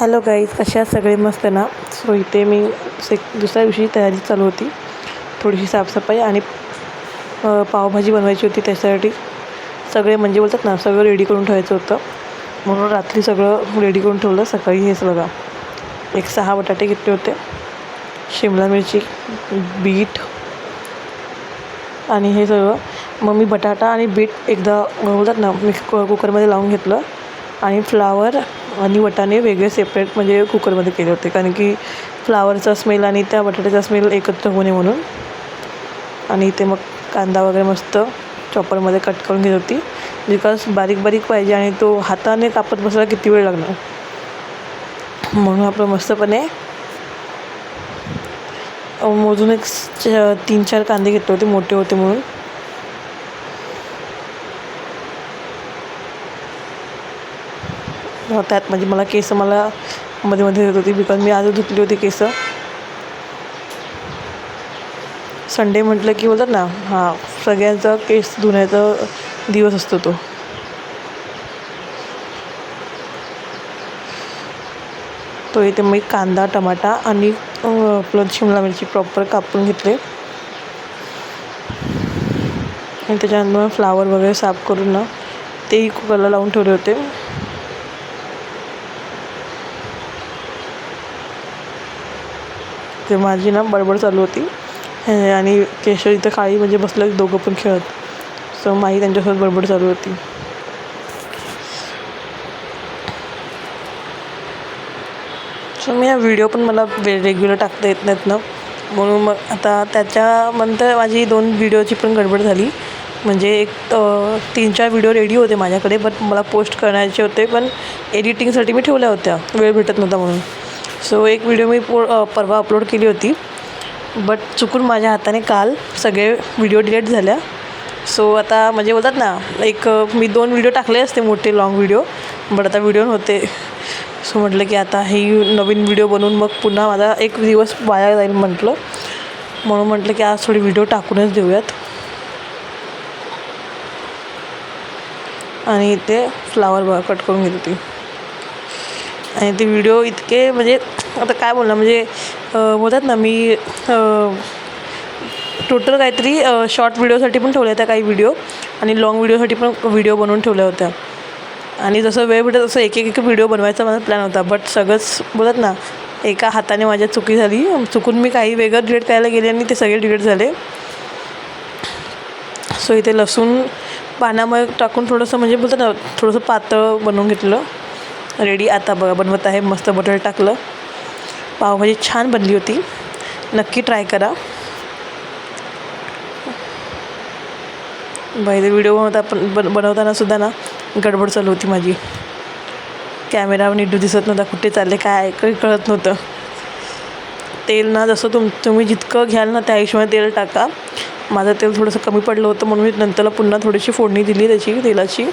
Hello guys कशा सगळे मस्त ना? सो इथे मी से दुसऱ्या दिवशी तयारी चालू होती. थोडीशी साफसफाई आणि पावभाजी बनवायची होती त्याच्यासाठी. सगळे म्हणजे बोलतात ना सगळं रेडी करून ठेवायचं होतं. म्हणून रात्री सगळं रेडी करून ठेवलं. सकाळी हेच बघा. एक सहा बटाटे घेतले होते. शिमला मिरची बीट आणि हे सगळं. मग मी बटाटा आणि बीट एकदा बोलतात ना मिक्स कुकरमध्ये लावून घेतलं. आणि फ्लावर आणि वटाणे वेगळे सेपरेट म्हणजे कुकरमध्ये केले होते. कारण की फ्लावरचा स्मेल आणि त्या बटाट्याचा स्मेल एकत्र होऊ नये म्हणून. आणि इथे मग कांदा वगैरे मस्त चॉपरमध्ये कट करून घेत होती. बिकॉज बारीक बारीक पाहिजे आणि तो हाताने कापत बसायला किती वेळ लागणार? म्हणून आपलं मस्तपणे मोजून एक च- तीन चार कांदे घेतले होते मोठे होते म्हणून. त्यात म्हणजे मला केस मला मध्ये मध्ये येत होती बिकॉज मी आज धुतली होती केस. संडे म्हटलं की बोलतात ना हां सगळ्यांचा केस धुण्याचा दिवस असतो तो. तो इथे मी कांदा टमाटा आणि आपलं शिमला मिरची प्रॉपर कापून घेतले. आणि त्याच्यानंतर फ्लावर वगैरे साफ करून ना तेही कुकरला लावून ठेवले होते. ते माझी ना बडबड चालू होती. आणि केशव इथं काळी म्हणजे बसलं दोघं पण खेळत. सो माई त्यांच्यासोबत बडबड चालू होती. सो मी हा व्हिडिओ पण मला वे रेग्युलर टाकता येत नाहीत ना. म्हणून मग आता त्याच्यानंतर माझी दोन व्हिडिओची पण गडबड झाली. म्हणजे एक तीन चार व्हिडिओ रेडी होते माझ्याकडे बट मला पोस्ट करायचे होते पण एडिटिंगसाठी मी ठेवल्या होत्या. वेळ भेटत नव्हता म्हणून. सो एक व्हिडिओ मी पो परवा अपलोड केली होती. बट चुकून माझ्या हाताने काल सगळे व्हिडिओ डिलीट झाल्या. सो आता म्हणजे बोलतात ना एक मी दोन व्हिडिओ टाकले असते मोठे लाँग व्हिडिओ बट आता व्हिडिओ नव्हते. सो म्हटलं की आता हे नवीन व्हिडिओ बनवून मग पुन्हा माझा एक दिवस वाया जाईल म्हटलं. म्हणून म्हटलं की आज थोडी व्हिडिओ टाकूनच देऊयात. आणि इथे फ्लावर कट करून घेत होती. आणि ते व्हिडिओ इतके म्हणजे आता काय बोलणार म्हणजे बोलतात ना मी टोटल काहीतरी शॉर्ट व्हिडिओसाठी पण ठेवल्या होत्या काही व्हिडिओ आणि लाँग व्हिडिओसाठी पण व्हिडिओ बनवून ठेवल्या होत्या. आणि जसं वेळ भेटत तसं एक एक एक व्हिडिओ बनवायचा माझा प्लॅन होता. बट सगळंच बोलत ना एका हाताने माझ्या चुकी झाली. चुकून मी काही वेगळं डिलीट करायला गेले आणि ते सगळे डिलीट झाले. सो इथे लसूण पाण्यामध्ये टाकून थोडंसं म्हणजे बोलतात ना थोडंसं पातळ बनवून घेतलं. रेडी. आता बघा बनवत आहे. मस्त बटर टाकलं. पावभाजी छान बनली होती. नक्की ट्राय करा. बाई ते व्हिडिओ बनवता पण बन बनवताना सुद्धा ना गडबड चालू होती माझी. कॅमेरा नीट दिसत नव्हता. कुठे चालले काय काही कळत नव्हतं. तेल ना जसं तुम तुम्ही जितकं घ्याल ना त्या हिशोबाने तेल टाका. माझं तेल थोडंसं कमी पडलं होतं म्हणून मी नंतरला पुन्हा थोडीशी फोडणी दिली त्याची तेलाची.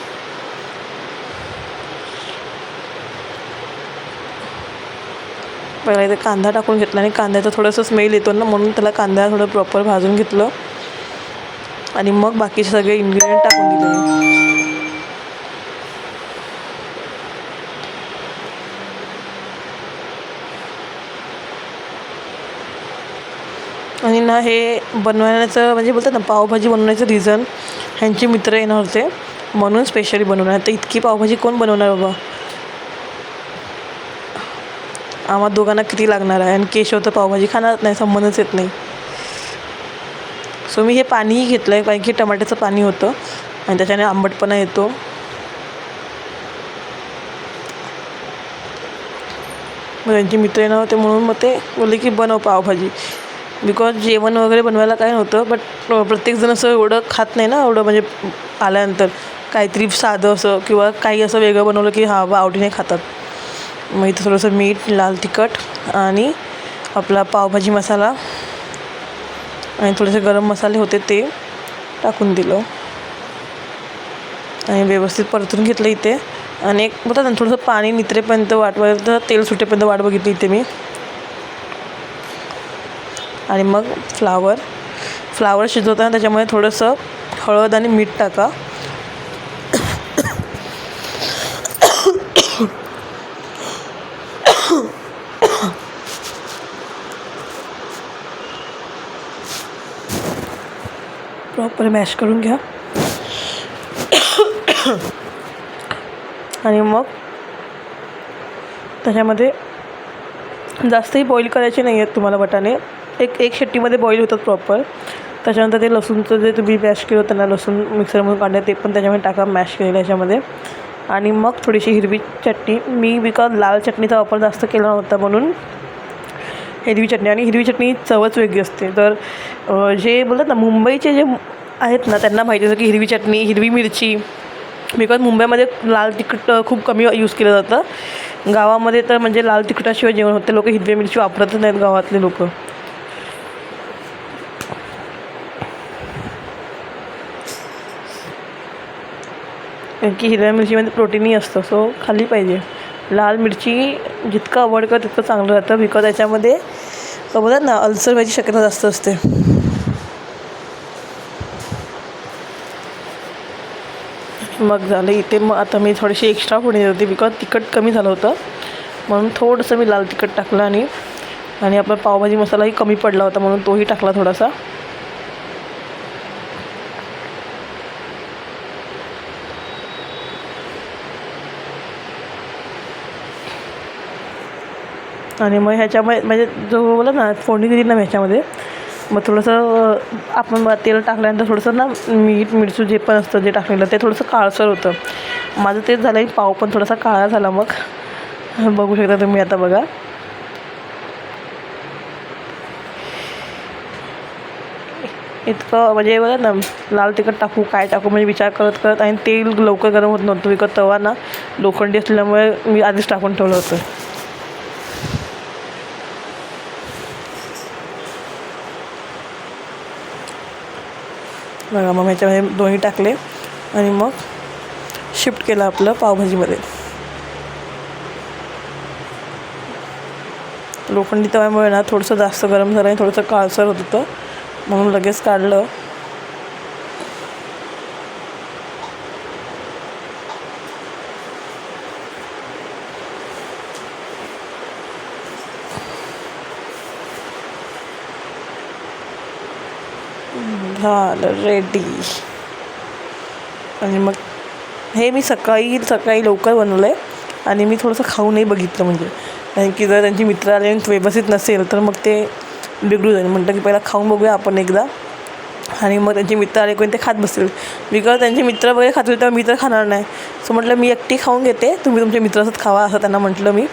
पहिला इथे कांदा टाकून घेतला आणि कांद्याचा थोडंसं स्मेल येतो ना म्हणून त्याला कांदा थोडं प्रॉपर भाजून घेतलं. आणि मग बाकीचे सगळे इन्ग्रेडियंट टाकून दिले. आणि ना हे बनवण्याचं म्हणजे बोलतात ना पावभाजी बनवण्याचं रिझन ह्यांचे मित्र येणार होते. म्हणून स्पेशली बनवणार. तर इतकी पावभाजी कोण बनवणार बाबा? आम्हा दोघांना किती लागणार आहे? आणि केशव तर पावभाजी खाणार नाही संबंधच येत नाही. सो मी हे पाणीही घेतलं आहे कारण की टमाट्याचं पाणी होतं. आणि त्याच्याने आंबटपणा येतो. मग त्यांचे मित्र येणार होते म्हणून मग ते बोलले की बनव पावभाजी. बिकॉज जेवण वगैरे बनवायला काय नव्हतं बट प्रत्येकजण असं एवढं खात नाही ना एवढं म्हणजे आल्यानंतर. काहीतरी साधं असं किंवा काही असं वेगळं बनवलं की हा बा आवडीने खातात. मग इथं थोडंसं मीठ लाल तिखट आणि आपला पावभाजी मसाला आणि थोडेसे गरम मसाले होते ते टाकून दिलं. आणि व्यवस्थित परतून घेतलं इथे. आणि एक बोलतात ना थोडंसं पाणी नितरेपर्यंत वाट बघितलं तेल सुटेपर्यंत वाट बघितली इथे मी. आणि मग फ्लावर. फ्लावर शिजवताना त्याच्यामध्ये थोडंसं हळद आणि मीठ टाका. प्रॉपर मॅश करून घ्या. आणि मग त्याच्यामध्ये जास्तही बॉईल करायचे नाही आहेत तुम्हाला बटाणे. एक एक शेट्टीमध्ये बॉईल होतात प्रॉपर त्याच्यानंतर ते लसूणचं जे तुम्ही मॅश केलं होतं ना लसूण मिक्सरमधून काढलं ते पण त्याच्यामध्ये टाका मॅश केलेलं याच्यामध्ये. आणि मग थोडीशी हिरवी चटणी. मी बिकॉज लाल चटणीचा वापर जास्त केला नव्हता म्हणून हिरवी चटणी आणि हिरवी चटणी चवच वेगळी असते. तर जे बोलतात ना मुंबईचे जे आहेत ना त्यांना माहिती असतं की हिरवी चटणी हिरवी मिरची बिकॉज मुंबईमध्ये लाल तिखट खूप कमी यूज केलं जातं. गावामध्ये तर म्हणजे लाल तिखटाशिवाय जेवण होते लोक हिरवी मिरची वापरतच नाहीत गावातले लोक. की हिरव्या मिरचीमध्ये प्रोटीनही असतं सो खाल्ली पाहिजे. लाल मिरची जितकं अवॉइड कर तितकं चांगलं राहतं. बिकॉज त्याच्यामध्ये अं, बोलतात ना अल्सर व्हायची शक्यता जास्त असते. मग झालं इथे मग आता मी थोडीशी एक्स्ट्रा फोडणी देत होती बिकॉज तिखट कमी झालं होतं. म्हणून थोडंसं मी लाल तिखट टाकलं आणि आणि आपला पावभाजी मसालाही कमी पडला होता म्हणून तोही टाकला थोडासा. आणि मग ह्याच्यामध्ये म्हणजे जो बोला ना फोडणी दिली ना ह्याच्यामध्ये मग थोडंसं आपण तेल टाकल्यानंतर थोडंसं ना मीठ मिरसू जे पण असतं जे टाकलेलं ते थोडंसं काळसर होतं. माझं तेच झालं आहे पाव पण थोडासा काळा झाला मग. बघू शकता तुम्ही आता बघा. इतकं म्हणजे बघा ना लाल तिखट टाकू काय टाकू म्हणजे विचार करत करत आणि तेल लवकर गरम होत नव्हतं विकत तवा ना लोखंडी असल्यामुळे मी आधीच टाकून ठेवलं होतं. बघा मग ह्याच्यामध्ये दोन्ही टाकले आणि मग शिफ्ट केलं आपलं पावभाजीमध्ये. लोखंडी तव्यामुळे ना थोडंसं जास्त गरम झालं आणि थोडंसं काळसर होत होतं. म्हणून लगेच काढलं. झालं रेडी आणि मग हे मी सकाळी सकाळी लवकर बनवलं आहे आणि मी थोडंसं खाऊनही बघितलं म्हणजे. कारण की जर त्यांची मित्र आले आणि व्यवस्थित नसेल तर मग ते बिघडू जाईल. म्हणतं की पहिला खाऊन बघूया आपण एकदा. आणि मग त्यांचे मित्र आले कोणी ते खात बसतील. बिकॉज त्यांचे मित्र वगैरे खात होते तेव्हा मी तर खाणार नाही. सो म्हटलं मी एकटी खाऊन घेते तुम्ही तुमच्या मित्रासोबत खावा असं त्यांना म्हटलं मी.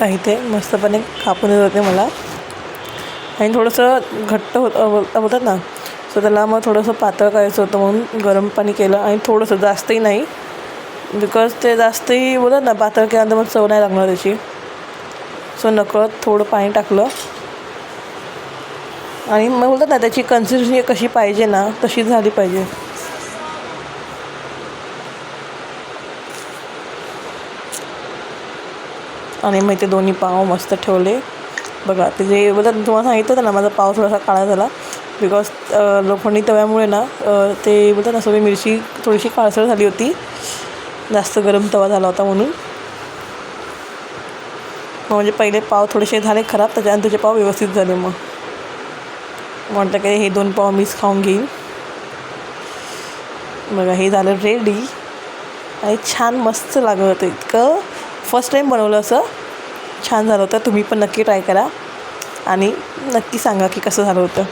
काही ते मस्तपणे कापून देत होते मला. आणि थोडंसं घट्ट होत बोलतात ना. सो त्याला मग थोडंसं पातळ करायचं होतं म्हणून गरम पाणी केलं आणि थोडंसं जास्तही नाही. बिकॉज ते जास्तही बोलतात ना पातळ केल्यानंतर मग चव नाही लागणार त्याची. सो नकळत थोडं पाणी टाकलं. आणि मग बोलतात ना त्याची कन्सिस्टन्सी कशी पाहिजे ना तशी झाली पाहिजे. आणि मग ते दोन्ही पाव मस्त ठेवले. बघा ते जे बदल तुम्हाला सांगितलं होतं ना माझा पाव थोडासा काळा झाला. बिकॉज लोखंडी तव्यामुळे ना ते बोलतात ना सगळी मिरची थोडीशी काळसर झाली होती. जास्त गरम तवा झाला होता म्हणून. मग म्हणजे पहिले पाव थोडेसे झाले खराब त्याच्यानंतरचे पाव व्यवस्थित झाले मग. म्हटलं की हे दोन पाव मीच खाऊन घेईन. बघा हे झालं रेडी आणि छान मस्त लागत होतं इतकं. फर्स्ट टाईम बनवलं असं. छान झालं होतं. तुम्ही पण नक्की ट्राय करा. आणि नक्की सांगा की कसं झालं होतं.